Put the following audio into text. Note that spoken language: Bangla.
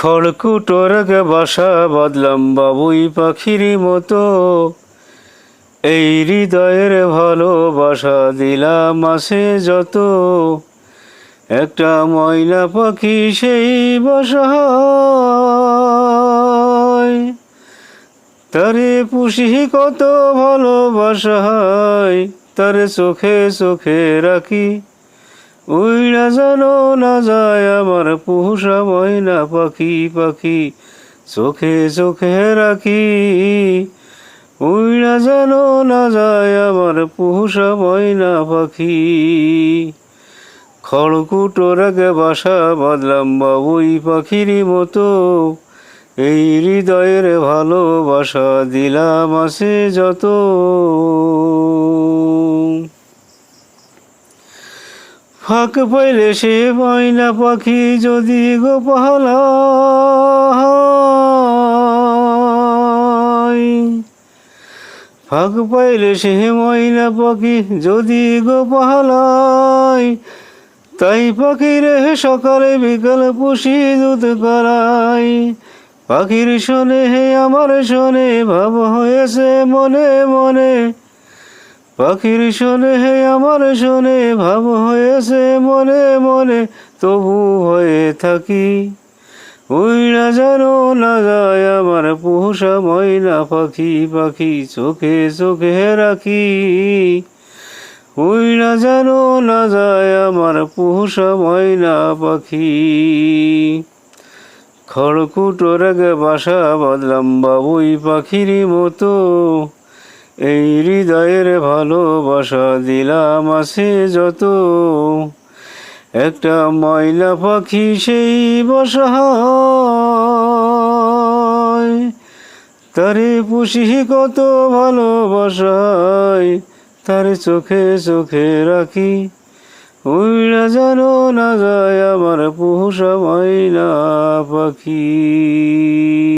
খড়কুটোরকে বাসা বদলাম বাবুই পাখির মতো। এই হৃদয়ের ভালোবাসা দিলাম আসে যত। একটা ময়না পাখি সেই বাসা তারে পুষি কত ভালোবাসা হয়, তারে চোখে চোখে রাখি। উইড়া যেন না যায় আমার পুষা ময়না পাখি পাখি, চোখে চোখে রাখি। উইড়া যেন না যায় আমার পুষা ময়না পাখি। খড়কুটোর আগে বাসা বাঁধলাম বাবুই পাখির মতো। এই হৃদয়ের ভালোবাসা দিলাম আসে যত। ফাঁক পাইলে সে ময়না পাখি যদি গোপালা ফাঁক পাইলে সে ময়না পাখি যদি গোপালায় তাই পাখির সকালে বিকাল পুষি দুধ করাই পাখির শোনে হে, আমার শোনে, ভাব হয়েছে মনে মনে। পাখির শোনে হে, আমার শোনে, ভাব হয়েছে মনে মনে, তবু হয়ে থাকি। উইরা যেন না যায় আমার পোষা ময়না পাখি পাখি চোখে চোখে রাখি। উইরা যেন না যায় আমার পোষা ময়না পাখি। খড়কুটোর বাসা বাঁধলাম বাবুই পাখির মতো। এই হৃদয়ের ভালোবাসা দিলাম আছে যত। একটা ময়লা পাখি সেই বসা তারে পুষি কত ভালোবাসায়, তারে চোখে চোখে রাখি। উইরা যেন না যায় আমার পোষা ময়না পাখি।